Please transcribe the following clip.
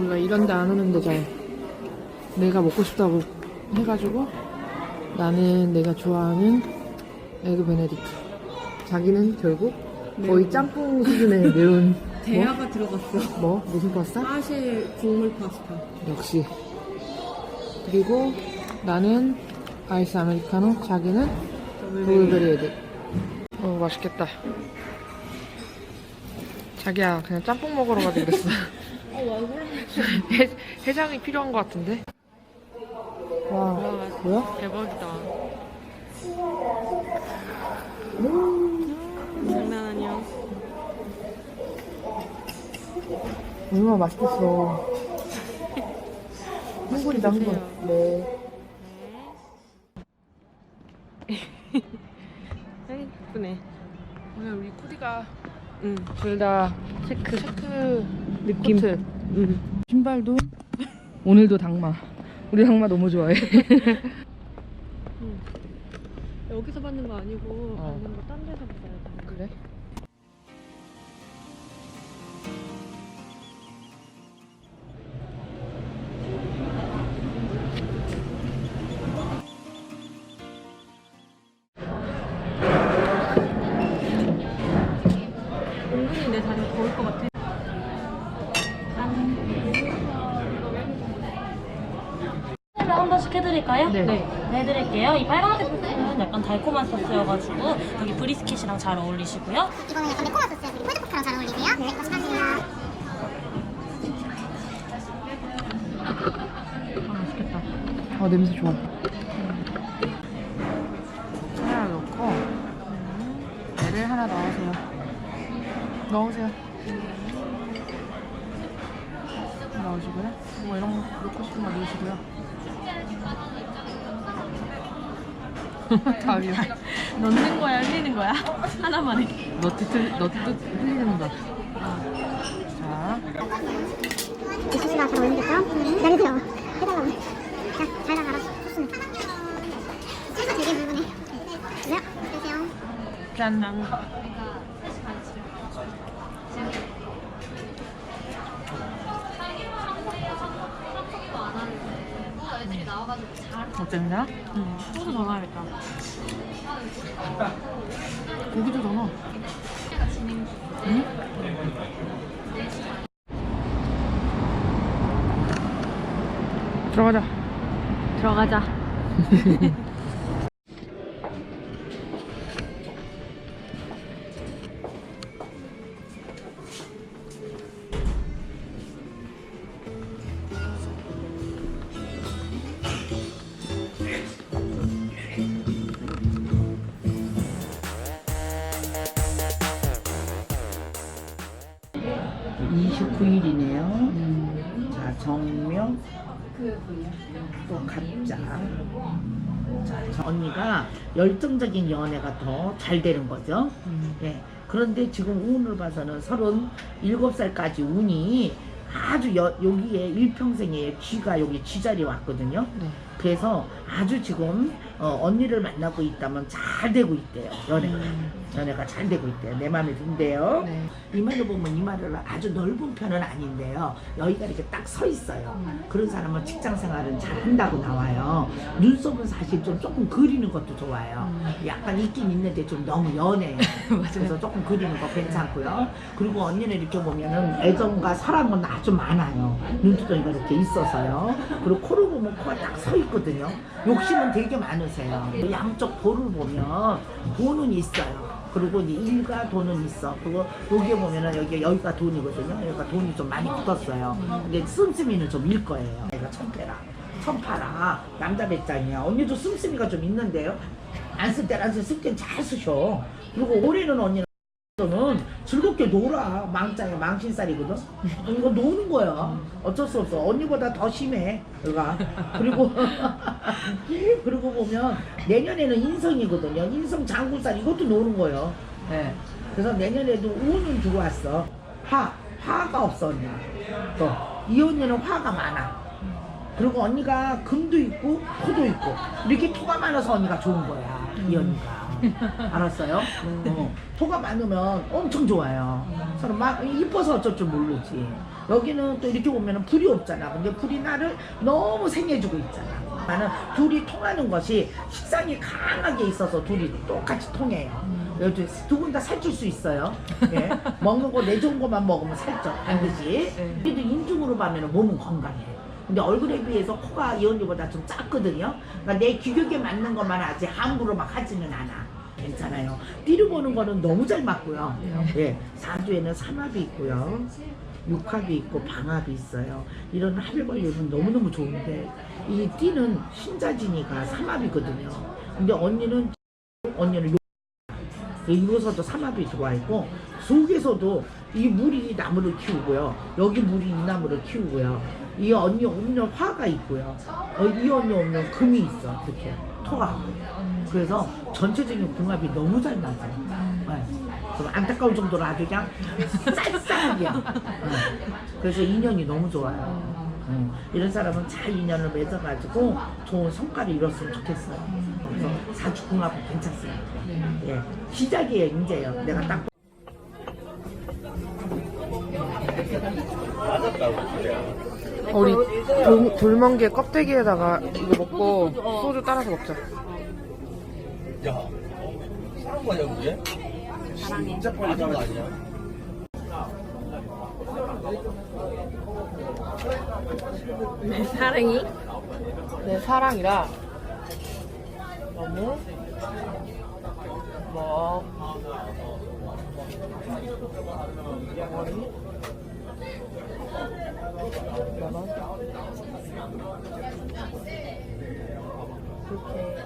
몰라. 이런데 안 오는데 잘 내가 먹고 싶다고 해가지고 나는 내가 좋아하는 에그 베네딕트. 자기는 결국 거의 짬뽕 수준의 매운 대야가 들어갔어. 뭐? 무슨 파스타? 사실 국물 파스타. 역시. 그리고 나는 아이스 아메리카노 자기는 블루베리 에드 어 맛있겠다. 자기야 그냥 짬뽕 먹으러 가자 그랬어 해, 해장이 필요한 것 같은데 와 뭐야? 대박이다. 장난 아니야. 얼마나 맛있겠어 흥분이다 흥분 네 에이, 예쁘네. 오늘 우리 코디가 응. 둘 다 체크 체크 느낌. 코트 응. 신발도 오늘도 당마 우리 당마 너무 좋아해 여기서 받는 거 아니고 어. 받는 거 딴 데서 받아야 돼. 그래? 한 번씩 해드릴까요? 네. 네. 네, 해드릴게요. 이 빨간색 소스는 약간 달콤한 소스여가지고 여기 브리스킷이랑 잘 어울리시고요. 이거는 약간 매콤한 소스예요. 그리고 폴드포크랑 잘 어울리세요. 네, 마세요. 아, 맛있겠다. 아 냄새 좋아 하나 넣고 얘를 하나 넣으세요 넣으세요 넣으시고요 뭐 이런 거 넣고 싶은 거 넣으시고요 답이야 넣는 거야, 흘리는 거야? 하나만 해. 너뜻 너뜻 흘리는 거 자, 이 소스가 잘 어울리겠죠? 기다리세요. 해달라고. 자, 잘 나가라. 소스는. 소스 되게 묽으네. 그래요? 드세요. 짠. 어땠냐? 응. 소스 더 넣어야겠다. 고기도 더 넣어. 응? 들어가자. 들어가자. 29일이네요. 자, 정명, 또 가짜. 자, 저 언니가 열정적인 연애가 더 잘 되는 거죠. 예. 그런데 지금 운을 봐서는 37살까지 운이 아주 여, 여기에 일평생에 쥐가 여기 쥐자리에 왔거든요. 네. 그래서 아주 지금 어, 언니를 만나고 있다면 잘 되고 있대요. 연애가. 연애가 잘 되고 있대요. 내 마음에 든대요. 네. 이마를 보면 이마를 아주 넓은 편은 아닌데요. 여기가 이렇게 딱 서 있어요. 그런 사람은 직장 생활은 잘 한다고 나와요. 눈썹은 사실 좀 조금 그리는 것도 좋아요. 약간 있긴 있는데 좀 너무 연해요. 그래서 조금 그리는 거 괜찮고요. 그리고 언니는 이렇게 보면은 애정과 사랑은 아주 많아요. 눈두덩이가 이렇게 있어서요. 그리고 코를 보면 코가 딱 서 있거든요. 욕심은 되게 많으세요. 양쪽 볼을 보면 돈은 있어요. 그리고 이제 일과 돈은 있어. 그거 여기에 보면은 여기 여기가 돈이거든요. 여기가 돈이 좀 많이 붙었어요. 근데 씀씀이는 좀 일 거예요. 내가 천패라. 천파라 남자 배짱이야. 언니도 씀씀이가 좀 있는데요. 안 쓸 때는 안쓸 때는 잘 쓰셔. 그리고 올해는 언니는 는 즐겁게 놀아. 망짱이 망신살이거든. 이거 노는 거야. 어쩔 수 없어. 언니보다 더 심해. 얘가. 그리고 그리고 보면 내년에는 인성이거든요. 인성 장군살 이것도 노는 거예요. 예. 그래서 내년에도 운은 들어왔어. 화 화가 없어 언니. 또이 언니는 화가 많아. 그리고 언니가 금도 있고 토도 있고 이렇게 토가 많아서 언니가 좋은 거야. 이 언니가. 알았어요? 어, 토가 많으면 엄청 좋아요. 서로 막 이뻐서 어쩔 줄 모르지. 여기는 또 이렇게 오면은 불이 없잖아. 근데 불이 나를 너무 생해주고 있잖아. 나는 둘이 통하는 것이 식상이 강하게 있어서 둘이 똑같이 통해요. 두분 다 살찔 수 있어요. 예. 먹는 거 내 좋은 것만 먹으면 살쪄. 반드시. 그래도 인중으로 보면 몸은 건강해. 근데 얼굴에 비해서 코가 이 언니보다 좀 작거든요. 그러니까 내 규격에 맞는 것만 하지 함부로 막 하지는 않아. 괜찮아요. 띠를 보는 거는 너무 잘 맞고요. 예. 사주에는 삼합이 있고요. 육합이 있고 방합이 있어요. 이런 합을 걸리면 너무너무 좋은데 이 띠는 신자진이가 삼합이거든요. 근데 언니는 언니는 이곳에서도 삼합이 들어와 있고 속에서도 이 물이 나무를 키우고요. 여기 물이 이 나무를 키우고요. 이 언니 오면 화가 있고요. 어, 이 언니 오면 금이 있어. 이렇게 토가. 그래서 전체적인 궁합이 너무 잘 맞아요. 네. 좀 안타까울 정도로 아주 그냥 쌀쌀하게요. 네. 그래서 인연이 너무 좋아요. 음, 이런 사람은 잘 인연을 맺어가지고 좋은 성과를 이뤘으면 좋겠어요. 그래서 사주궁합은 괜찮습니다. 예, 시작이에요, 이제요. 내가 딱 돌, 돌멍게 껍데기에다가 이거 먹고 소주 따라서 먹자. 야, 사람 거야 그게? 진짜 빨리 가는 거 아니야? 사랑이? 내 사랑이라 너무 뭐 머리 그렇게